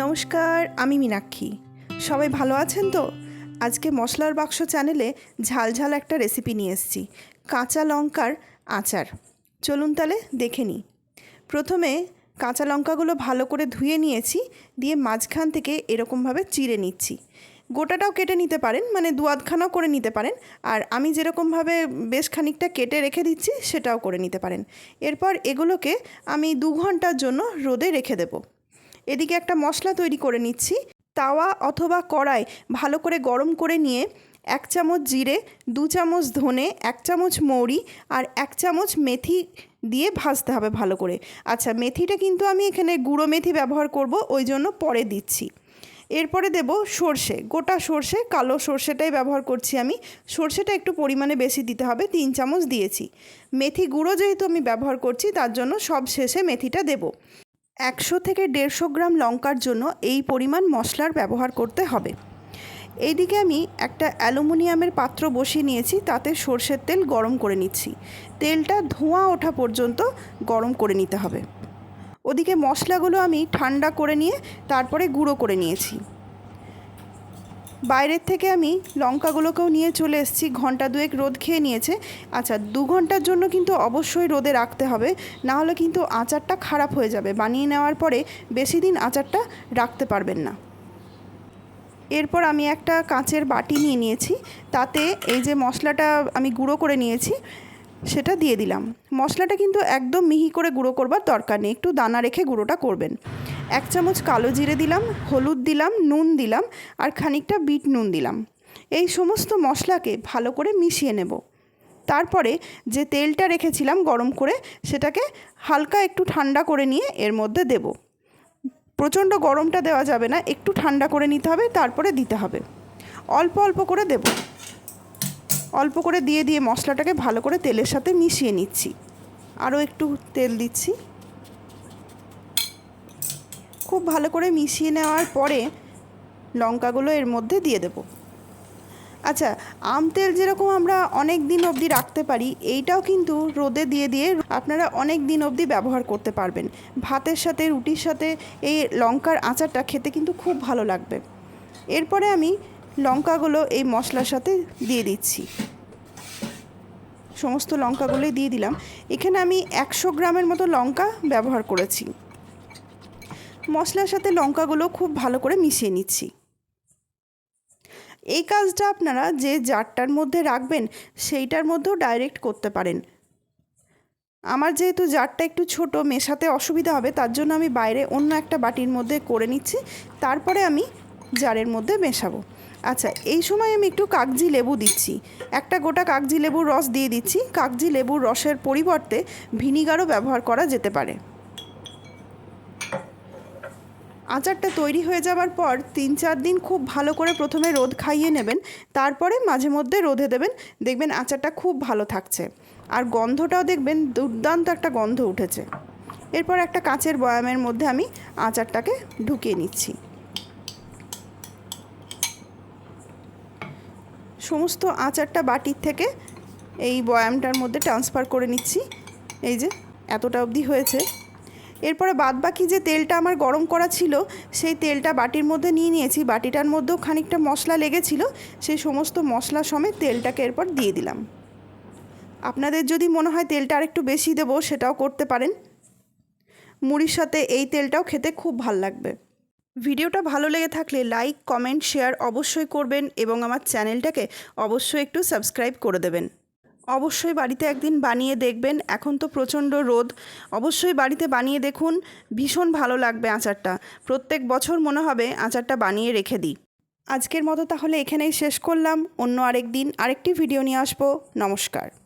নমস্কার, আমি মীনাক্ষী। সবাই ভালো আছেন তো? আজকে মশলার বাক্স চ্যানেলে ঝাল ঝাল একটা রেসিপি নিয়ে এসেছি, কাঁচা লঙ্কার আচার। চলুন তাহলে দেখে নিই। প্রথমে কাঁচা লঙ্কাগুলো ভালো করে ধুয়ে নিয়েছি, দিয়ে মাঝখান থেকে এরকমভাবে চিড়ে নিচ্ছি। গোটাটাও কেটে নিতে পারেন মানে দু আধখানাও করে নিতে পারেন, আর আমি যেরকমভাবে বেশ খানিকটা কেটে রেখে দিচ্ছি, সেটাও করে নিতে পারেন। এরপর এগুলোকে আমি দু ঘণ্টার জন্য রোদে রেখে দেবো। এদিকে একটা মশলা তৈরি করে নিচ্ছি। তাওয়া অথবা কড়াই ভালো করে গরম করে নিয়ে এক চামচ জিরে, দু চামচ ধনে, এক চামচ মৌরি আর এক চামচ মেথি দিয়ে ভাজতে হবে ভালো করে। আচ্ছা মেথিটা কিন্তু আমি এখানে গুঁড়ো মেথি ব্যবহার করব, ওই জন্য পরে দিচ্ছি। এরপরে দেব সর্ষে, গোটা সর্ষে, কালো সর্ষেটাই ব্যবহার করছি আমি। সর্ষেটা একটু পরিমাণে বেশি দিতে হবে, তিন চামচ দিয়েছি। মেথি গুঁড়ো যেহেতু আমি ব্যবহার করছি, তার জন্য সব শেষে মেথিটা দেবো। একশো থেকে দেড়শো গ্রাম লঙ্কার জন্য এই পরিমাণ মশলার ব্যবহার করতে হবে। এইদিকে আমি একটা অ্যালুমিনিয়ামের পাত্র বসিয়ে নিয়েছি, তাতে সর্ষের তেল গরম করে নিচ্ছি। তেলটা ধোঁয়া ওঠা পর্যন্ত গরম করে নিতে হবে। ওদিকে মশলাগুলো আমি ঠান্ডা করে নিয়ে তারপরে গুঁড়ো করে নিয়েছি। বাইরের থেকে আমি লঙ্কাগুলোকেও নিয়ে চলে এসেছি, ঘণ্টা দুয়েক রোদ খেয়ে নিয়েছে। আচ্ছা দু ঘণ্টার জন্য কিন্তু অবশ্যই রোদে রাখতে হবে, না হলে কিন্তু আচারটা খারাপ হয়ে যাবে। বানিয়ে নেওয়ার পরে বেশি দিন আচারটা রাখতে পারবেন না। এরপর আমি একটা কাঁচের বাটি নিয়ে নিয়েছি, তাতে এই যে মশলাটা আমি গুঁড়ো করে নিয়েছি, সেটা দিয়ে দিলাম। মশলাটা কিন্তু একদম মিহি করে গুঁড়ো করবার দরকার নেই, একটু দানা রেখে গুঁড়োটা করবেন। এক চামচ কালো জিরে দিলাম, হলুদ দিলাম, নুন দিলাম আর খানিকটা বিট নুন দিলাম। এই সমস্ত মশলাকে ভালো করে মিশিয়ে নেব। তারপরে যে তেলটা রেখেছিলাম গরম করে, সেটাকে হালকা একটু ঠান্ডা করে নিয়ে এর মধ্যে দেব। প্রচণ্ড গরমটা দেওয়া যাবে না, একটু ঠান্ডা করে নিতে হবে, তারপরে দিতে হবে। অল্প অল্প করে দেব। অল্প করে দিয়ে দিয়ে মশলাটাকে ভালো করে তেলের সাথে মিশিয়ে নিচ্ছি। আরও একটু তেল দিচ্ছি। খুব ভালো করে মিশিয়ে নেওয়ার পরে লঙ্কাগুলো এর মধ্যে দিয়ে দেব। আচ্ছা আম তেল যেরকম আমরা অনেক দিন অবধি রাখতে পারি, এইটাও কিন্তু রোদে দিয়ে দিয়ে আপনারা অনেক দিন অবধি ব্যবহার করতে পারবেন। ভাতের সাথে, রুটির সাথে এই লঙ্কার আচারটা খেতে কিন্তু খুব ভালো লাগবে। এরপরে আমি লঙ্কাগুলো এই মশলার সাথে দিয়ে দিচ্ছি। সমস্ত লঙ্কাগুলোই দিয়ে দিলাম। এখানে আমি একশো গ্রামের মতো লঙ্কা ব্যবহার করেছি। মশলার সাথে লঙ্কাগুলো খুব ভালো করে মিশিয়ে নিচ্ছি। এই কাজটা আপনারা যে জারটার মধ্যে রাখবেন, সেইটার মধ্যেও ডাইরেক্ট করতে পারেন। আমার যেহেতু জারটা একটু ছোট, মেশাতে অসুবিধা হবে, তার জন্য আমি বাইরে অন্য একটা বাটির মধ্যে করে নিচ্ছি। তারপরে আমি জারের মধ্যে মেশাবো। আচ্ছা এই সময় আমি একটু কাগজি লেবু দিচ্ছি। একটা গোটা কাগজি লেবুর রস দিয়ে দিচ্ছি। কাগজি লেবুর রসের পরিবর্তে ভিনিগারও ব্যবহার করা যেতে পারে। আচারটা তৈরি হয়ে যাওয়ার পর তিন চার দিন খুব ভালো করে প্রথমে রোদ খাইয়ে নেবেন, তারপরে মাঝে মধ্যে রোদে দেবেন, দেখবেন আচারটা খুব ভালো থাকছে। আর গন্ধটাও দেখবেন দুর্দান্ত একটা গন্ধ উঠেছে। এরপর একটা কাঁচের বয়ামের মধ্যে আমি আচারটাকে ঢুকিয়ে নিচ্ছি। সমস্ত আচারটা বাটির থেকে এই বয়ামটার মধ্যে ট্রান্সফার করে নিচ্ছি। এই যে, এতটা অবধি হয়েছে। এরপরে বাদ বাকি যে তেলটা আমার গরম করা ছিল, সেই তেলটা বাটির মধ্যে নিয়ে নিয়েছি। বাটিটার মধ্যেও খানিকটা মশলা লেগেছিল, সেই সমস্ত মশলা সমেত তেলটাকে এরপর দিয়ে দিলাম। আপনাদের যদি মনে হয় তেলটা আরেকটু বেশি দেবো, সেটাও করতে পারেন। মুড়ির সাথে এই তেলটাও খেতে খুব ভালো লাগবে। ভিডিওটা ভালো লেগে থাকলে লাইক, কমেন্ট, শেয়ার অবশ্যই করবেন এবং আমার চ্যানেলটাকে অবশ্যই একটু সাবস্ক্রাইব করে দেবেন। অবশ্যই বাড়িতে একদিন বানিয়ে দেখবেন। এখন তো প্রচণ্ড রোদ। অবশ্যই বাড়িতে বানিয়ে দেখুন। ভীষণ ভালো লাগবে আচারটা। প্রত্যেক বছর মনে হবে আচারটা বানিয়ে রেখে দিই। আজকের মতো তাহলে এখানেই শেষ করলাম। অন্য আরেক দিন আরেকটি ভিডিও নিয়ে আসব। নমস্কার।